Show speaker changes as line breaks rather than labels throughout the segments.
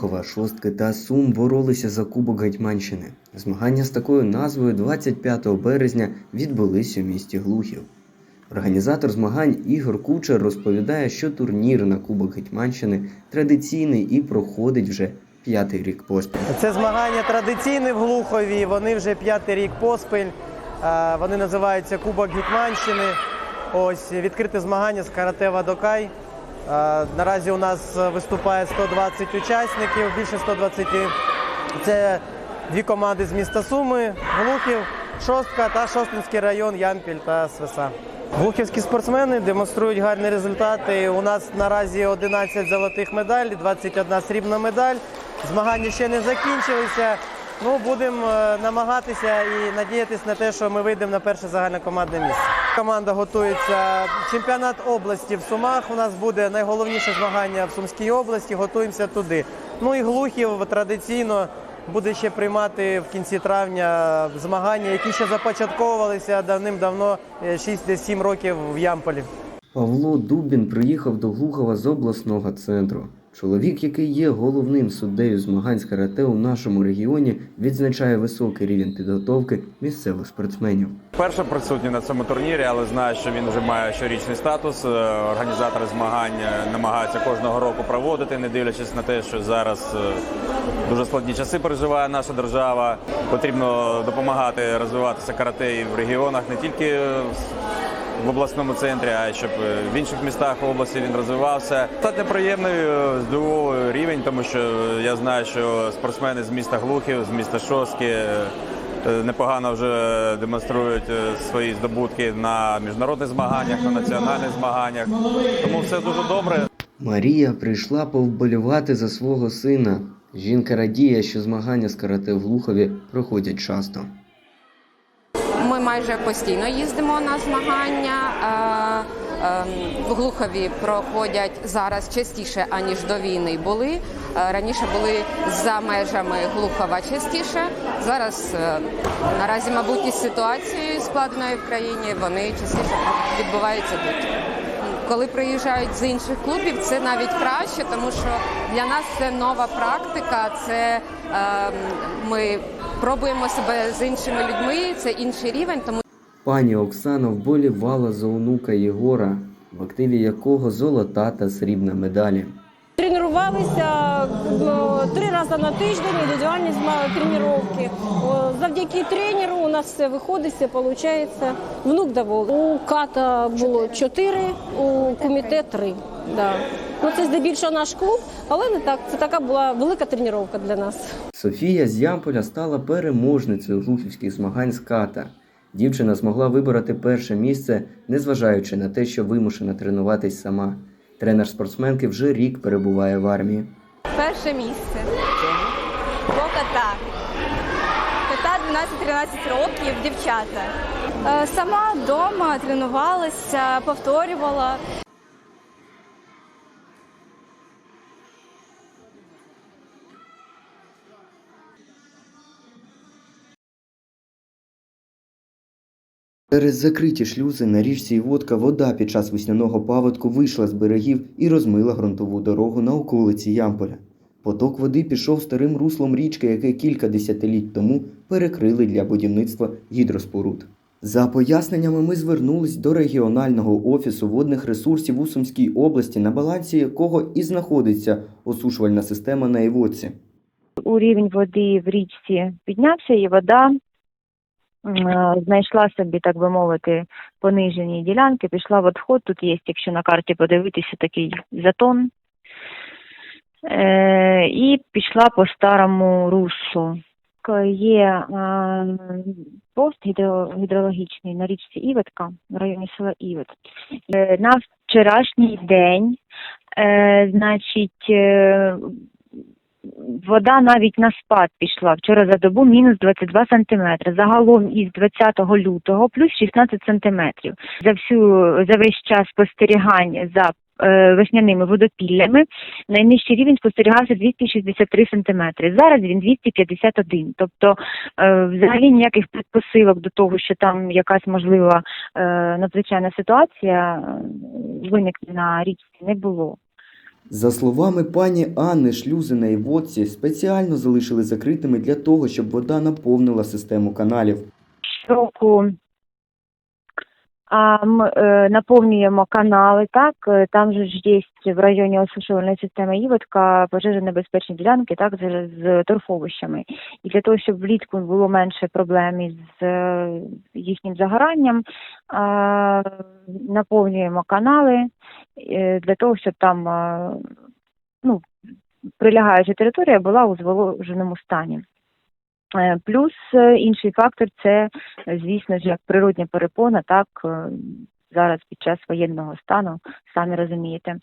Глухова, Шостки та Сум боролися за Кубок Гетьманщини. Змагання з такою назвою 25 березня відбулись у місті Глухів. Організатор змагань Ігор Кучер розповідає, що турнір на Кубок Гетьманщини традиційний і проходить вже п'ятий рік поспіль.
Це змагання традиційне в Глухові. Вони вже п'ятий рік поспіль. Вони називаються Кубок Гетьманщини. Ось відкрите змагання з карате Вадокай. Е, Наразі у нас виступає 120 учасників, більше 120. Це дві команди з міста Суми, Глухів, Шостка та Шостинський район, Ямпіль та Свиса. Глухівські спортсмени демонструють гарні результати. У нас наразі 11 золотих медалей, 21 срібна медаль. Змагання ще не закінчилися. Ну, будемо е, намагатися і надіятися на те, що ми вийдемо на перше загальнокомандне місце. Команда готується. Чемпіонат області в Сумах. У нас буде найголовніше змагання в Сумській області. Готуємося туди. Ну і Глухів традиційно буде ще приймати в кінці травня змагання, які ще започатковувалися давним-давно е, 6-7 років в Ямполі.
Павло Дубін приїхав до Глухова з обласного центру. Чоловік, який є головним суддею змагань з карате у нашому регіоні, відзначає високий рівень підготовки місцевих спортсменів.
Перше присутній на цьому турнірі, але знаю, що він вже має щорічний статус. Е, Організатори змагань е, намагаються кожного року проводити, не дивлячись на те, що зараз е, дуже складні часи переживає наша держава. Потрібно допомагати розвиватися карате і в регіонах, не тільки в обласному центрі, а щоб е, в інших містах області він розвивався. Достатньо приємний е, рівень, тому що е, я знаю, що спортсмени з міста Глухів, з міста Шостки е, непогано вже демонструють свої здобутки на міжнародних змаганнях, на національних змаганнях. Тому все дуже добре.
Марія прийшла повболівати за свого сина. Жінка радіє, що змагання з карате в Глухові проходять часто.
Ми майже постійно їздимо на змагання. Е, ем, В Глухові проходять зараз частіше, аніж до війни були. Е, Раніше були за межами Глухова частіше. Зараз е, наразі, мабуть, із ситуацією складною в країні вони частіше відбуваються тут. Коли приїжджають з інших клубів, це навіть краще, тому що для нас це нова практика. Це е, ми пробуємо себе з іншими людьми. Це інший рівень, тому
Пані Оксана вболівала за онука Єгора, в активі якого золота та срібна медалі.
Тренувалися е, три рази на тиждень, індивідуальні тренування. Завдяки тренеру у нас все виходить, все виходить. Внук доволі. У ката було чотири, у куміте три. Да. Ну, це здебільшого наш клуб, але не так. Це така була велика тренування для нас.
Софія з Ямполя стала переможницею глухівських змагань з ката. Дівчина змогла вибороти перше місце, незважаючи на те, що вимушена тренуватись сама. Тренер спортсменки вже рік перебуває в армії.
Перше місце. По кота. Кота 12-13 років, дівчата. Е, Сама вдома тренувалася, повторювала.
Через закриті шлюзи на річці Іводка вода під час весняного паводку вийшла з берегів і розмила ґрунтову дорогу на околиці Ямполя. Поток води пішов старим руслом річки, яке кілька десятиліть тому перекрили для будівництва гідроспоруд. За поясненнями ми звернулись до регіонального офісу водних ресурсів у Сумській області, на балансі якого і знаходиться осушувальна система на Іводці.
у рівень води в річці піднявся, і вода знайшла собі, так би мовити, понижені ділянки, пішла в відход. Тут є, якщо на карті подивитися, такий затон. Е, і пішла по старому руслу. Є е, пост гідро- гідрологічний на річці Іведка в районі села Івед. Е, на вчорашній день, е, значить, е, вода навіть на спад пішла. Вчора за добу мінус 22 сантиметри. Загалом із 20 лютого плюс 16 сантиметрів. За всю за весь час спостерігань за е, весняними водопіллями найнижчий рівень спостерігався 263 сантиметри. Зараз він 251. Тобто е, взагалі ніяких предпосилок до того, що там якась можлива е, надзвичайна ситуація виникне на річці, не було.
За словами пані Анни, шлюзи на Іводці спеціально залишили закритими для того, щоб вода наповнила систему каналів.
Щороку а, ми е, наповнюємо канали, так, е, там же ж є в районі осушувальної системи Івотка пожежонебезпечні ділянки, так, з, з торфовищами. І для того, щоб влітку було менше проблем із е, їхнім загоранням, наповнюємо канали для того, щоб там ну, прилягаюча територія була у зволоженому стані. Е, Плюс е, інший фактор це, звісно ж, як природня перепона, так е, зараз під час воєнного стану, самі розумієте.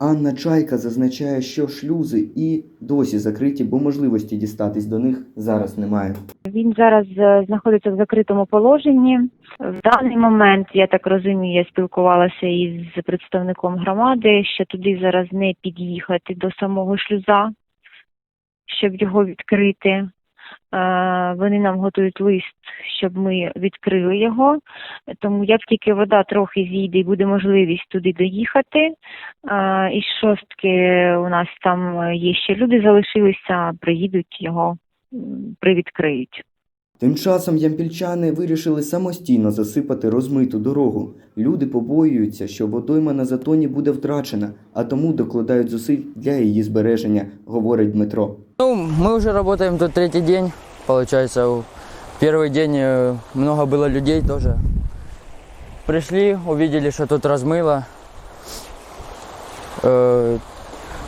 Анна Чайка зазначає, що шлюзи і досі закриті, бо можливості дістатись до них зараз немає.
Він зараз знаходиться в закритому положенні. В даний момент, я так розумію, я спілкувалася із представником громади, що туди зараз не під'їхати до самого шлюза, щоб його відкрити. Е, Вони нам готують лист, щоб ми відкрили його. Тому як тільки вода трохи зійде і буде можливість туди доїхати, е, із шостки у нас там є ще люди залишилися, приїдуть його привідкриють.
Тим часом ямпільчани вирішили самостійно засипати розмиту дорогу. Люди побоюються, що водойма на затоні буде втрачена, а тому докладають зусиль для її збереження, говорить Дмитро.
Ну, мы уже работаем тут третий день, получается. Первый день э, много было людей тоже. Пришли, увидели, что тут размыло. Э,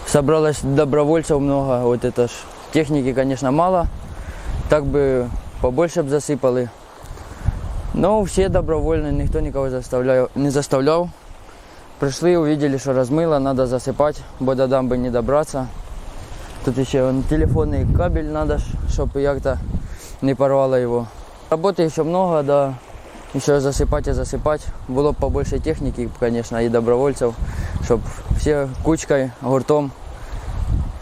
Собралось добровольцев много, вот это ж. Техники, конечно, мало. Так бы побольше бы засыпали. Но все добровольно, никто никого заставлял, не заставлял. Пришли, увидели, что размыло, надо засыпать, бо до дамбы не добраться. Тут еще вон, телефонный кабель надо, чтобы як-то не порвало его. Работы еще много, да. Еще засыпать и засыпать. Было бы побольше техники, конечно, и добровольцев, чтобы все кучкой, гуртом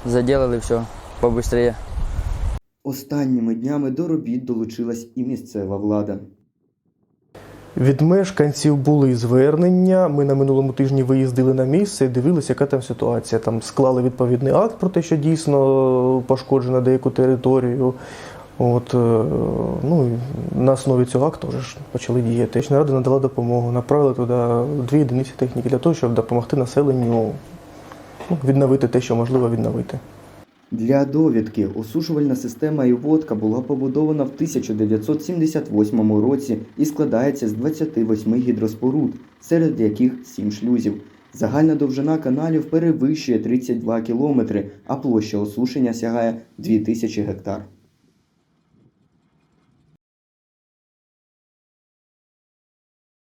заделали все побыстрее.
Останніми днями до робіт долучилась і місцева влада.
Від мешканців були звернення. Ми на минулому тижні виїздили на місце і дивилися, яка там ситуація. Там склали відповідний акт про те, що дійсно пошкоджено деяку територію. От, е, ну, на основі цього акту вже ж почали діяти. Технічна рада надала допомогу, направили туди дві одиниці техніки для того, щоб допомогти населенню ну, відновити те, що можливо відновити.
Для довідки осушувальна система Іводка була побудована в 1978 році і складається з 28 гідроспоруд, серед яких 7 шлюзів. Загальна довжина каналів перевищує 32 кілометри, а площа осушення сягає 2000 гектар.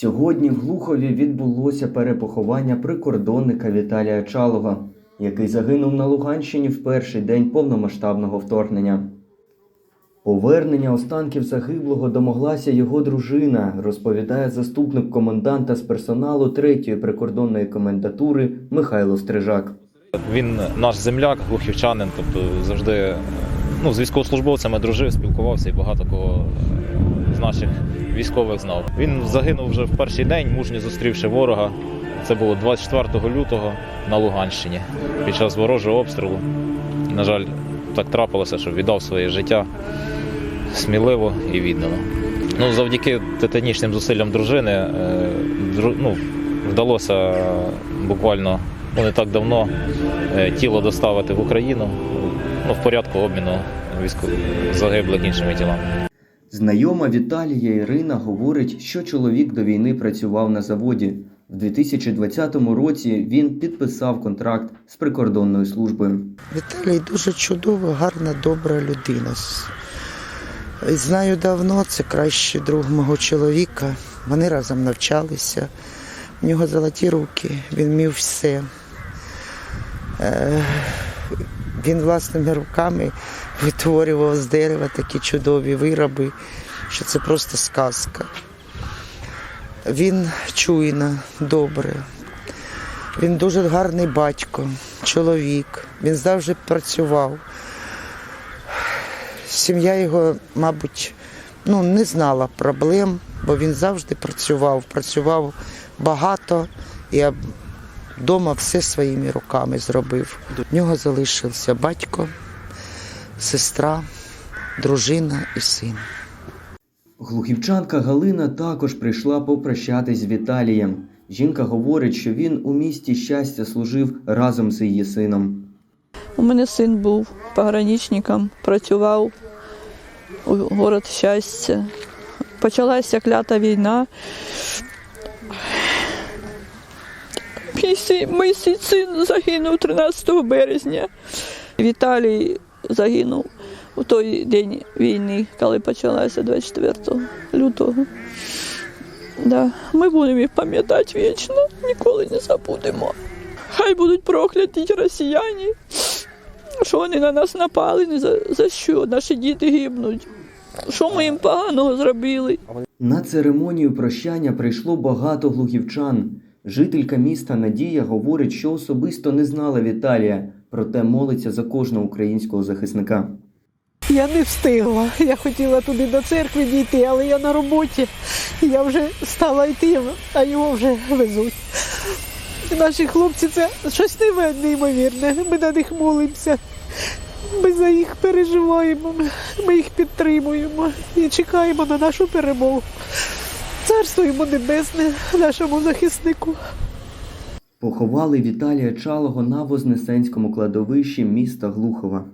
Сьогодні в Глухові відбулося перепоховання прикордонника Віталія Чалова, який загинув на Луганщині в перший день повномасштабного вторгнення. Повернення останків загиблого домоглася його дружина, розповідає заступник коменданта з персоналу 3-ї прикордонної комендатури Михайло Стрижак.
Він наш земляк, глухівчанин, тобто завжди ну, з військовослужбовцями дружив, спілкувався і багато кого з наших військових знав. Він загинув вже в перший день, мужньо зустрівши ворога. Це було 24 лютого на Луганщині під час ворожого обстрілу. На жаль, так трапилося, що віддав своє життя сміливо і віддано. Ну, завдяки титанічним зусиллям дружини е, ну, вдалося буквально ну, не так давно е, тіло доставити в Україну ну, в порядку обміну загиблих іншими тілами.
Знайома Віталія Ірина говорить, що чоловік до війни працював на заводі. В 2020 році він підписав контракт з прикордонною службою.
Віталій дуже чудова, гарна, добра людина. Знаю давно, це кращий друг мого чоловіка. Вони разом навчалися. В нього золоті руки, він вмів все. Е, Він власними руками витворював з дерева такі чудові вироби, що це просто сказка. Він чуйна, добре. Він дуже гарний батько, чоловік. Він завжди працював. Сім'я його, мабуть, ну, не знала проблем, бо він завжди працював, працював багато і об- Дома все своїми руками зробив. В нього залишився батько, сестра, дружина і син.
Глухівчанка Галина також прийшла попрощатись з Віталієм. Жінка говорить, що він у місті щастя служив разом з її сином.
У мене син був пограничником, працював у город щастя. Почалася клята війна. Мій син, загинув 13 березня. Віталій загинув у той день війни, коли почалася 24 лютого. Да. Ми будемо їх пам'ятати вічно, ніколи не забудемо. Хай будуть прокляті ті росіяни, що вони на нас напали, ні за, за що наші діти гибнуть. Що ми їм поганого зробили?
На церемонію прощання прийшло багато глухівчан. Жителька міста Надія говорить, що особисто не знала Віталія, проте молиться за кожного українського захисника.
Я не встигла. Я хотіла туди до церкви дійти, але я на роботі. Я вже стала йти, а його вже везуть. Наші хлопці це щось неймовірне. Ми на них молимося. Ми за їх переживаємо, ми їх підтримуємо і чекаємо на нашу перемогу. Царство йому небесне, нашому захиснику.
Поховали Віталія Чалого на Вознесенському кладовищі міста Глухова.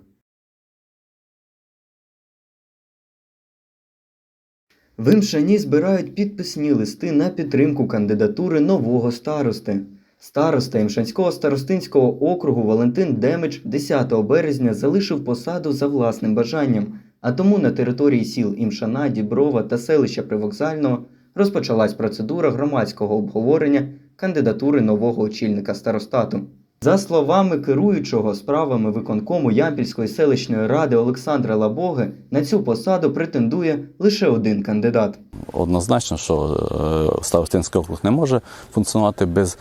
В Імшані збирають підписні листи на підтримку кандидатури нового старости. Староста Імшанського старостинського округу Валентин Демич 10 березня залишив посаду за власним бажанням, а тому на території сіл Імшана, Діброва та селища Привокзального розпочалась процедура громадського обговорення кандидатури нового очільника старостату. За словами керуючого справами виконкому Ямпільської селищної ради Олександра Лабоги, на цю посаду претендує лише один кандидат.
Однозначно, що е, старостинський округ не може функціонувати без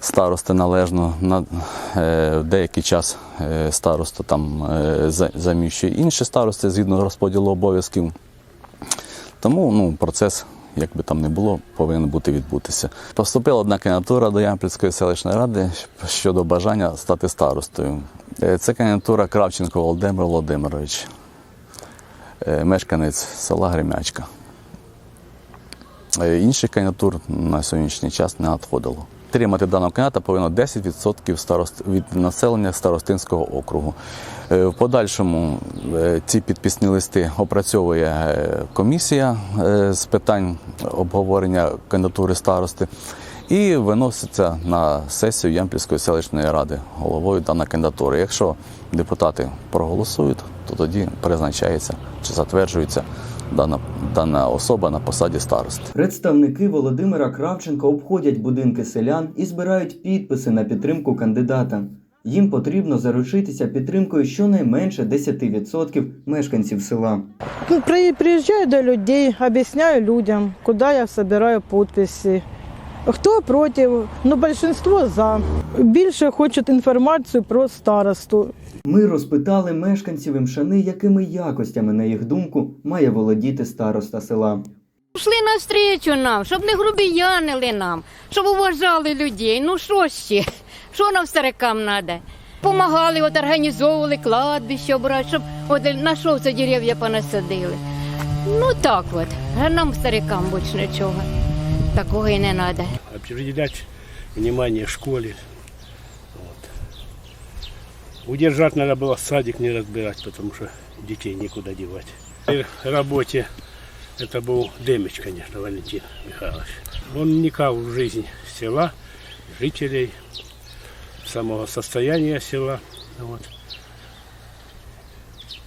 старости належно. На е, деякий час е, староста там за- заміщує інші старости згідно розподілу обов'язків. Тому ну, процес, як би там не було, повинен бути відбутися. Поступила одна кандидатура до Ямпільської селищної ради щодо бажання стати старостою. Е, Це кандидатура Кравченко Володимир Володимирович, е, мешканець села Гремячка. Е, Інших кандидатур на сьогоднішній час не надходило. Підтримати даного кандидата повинно 10% старост... від населення старостинського округу. Е, В подальшому е, ці підписні листи опрацьовує е, комісія з питань обговорення кандидатури старости і виноситься на сесію Ямпільської селищної ради головою дана кандидатура. Якщо депутати проголосують, то тоді призначається чи затверджується дана, дана особа на посаді старости.
Представники Володимира Кравченка обходять будинки селян і збирають підписи на підтримку кандидата. Їм потрібно заручитися підтримкою щонайменше 10% мешканців села.
Ну, при- Приезжаю до людей, объясняю людям, куда я собираю подписи. Хто проти, ну большинство за. Більше хочуть інформацію про старосту.
Ми розпитали мешканців Імшани, якими якостями, на їх думку, має володіти староста села.
Пішли навстрічу нам, щоб не грубіянили нам, щоб уважали людей. Ну що ще? Що нам старикам треба? Помагали, от організовували кладбище, брати, щоб от на що це дерев'я понасадили. Ну так от, а нам старикам більше нічого. Такого і не треба.
определять внимание школе. Удержать надо было садик не разбирать, потому что детей некуда девать. И работе это был Демич, конечно, Валентин Михайлович. Он вникал в жизнь села, жителей, самого состояния села. Вот.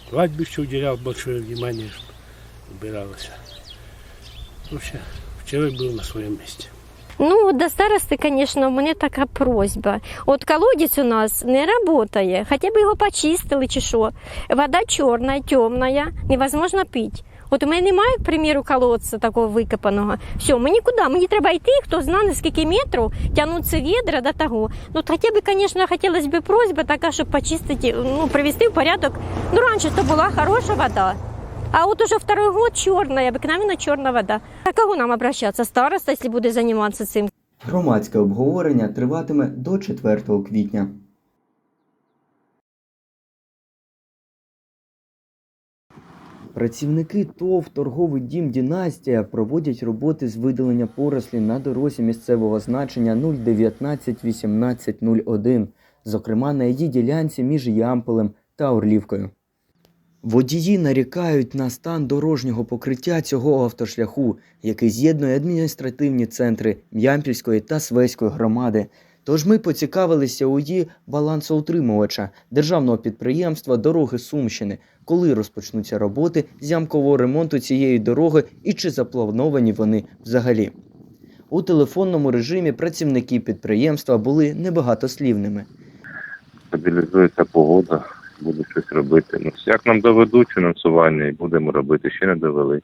Кладбищу уделял большое внимание, убиралось. Вообще, человек был на своем месте.
Ну, до старости, звісно, у мене така просьба. От колодязь у нас не працює, хоча б його почистили чи що. Вода чорна, темна, невозможно пити. От у мене немає, к примеру, колодця такого викопаного. Все, мені куди? Мені треба йти, хто знає, на скільки метрів тягнуться відра до того. Ну, хоча б, звісно, хотілося б просьба така, щоб почистити, ну, привести в порядок. Ну, раніше то була хороша вода. А вот уже второй год черная, обыкновенно черная вода. А кого нам обращаться? Староста, если будет заниматься этим?
Громадське обговорення триватиме до 4 квітня. Працівники ТОВ торговий дім Дінастія проводять роботи з видалення порослі на дорозі місцевого значення 0191801, зокрема на її ділянці між Ямполем та Орлівкою. Водії нарікають на стан дорожнього покриття цього автошляху, який з'єднує адміністративні центри Ямпільської та Свеської громади. Тож ми поцікавилися у її балансоутримувача державного підприємства Дороги Сумщини, коли розпочнуться роботи з ямкового ремонту цієї дороги і чи заплановані вони взагалі. У телефонному режимі працівники підприємства були небагатослівними.
стабілізується погода, буде щось робити. Ну, як нам доведуть фінансування і будемо робити, ще не довели.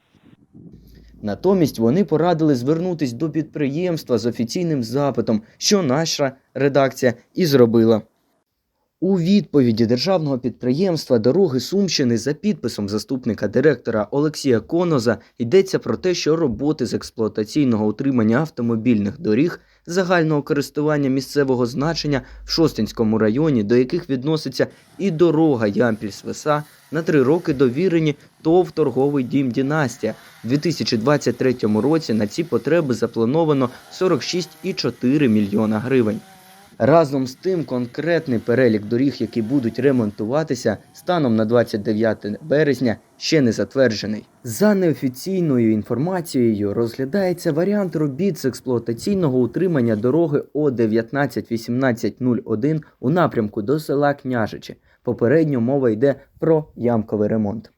Натомість вони порадили звернутись до підприємства з офіційним запитом, що наша редакція і зробила. У відповіді державного підприємства Дороги Сумщини за підписом заступника директора Олексія Коноза йдеться про те, що роботи з експлуатаційного утримання автомобільних доріг загального користування місцевого значення в Шостинському районі, до яких відноситься і дорога Ямпіль-Свеса, на три роки довірені ТОВ торговий дім Дінастія. У 2023 році на ці потреби заплановано 46,4 мільйона гривень. Разом з тим, конкретний перелік доріг, які будуть ремонтуватися, станом на 29 березня ще не затверджений. За неофіційною інформацією, розглядається варіант робіт з експлуатаційного утримання дороги О 191801 у напрямку до села Княжичі. Попередньо мова йде про ямковий ремонт.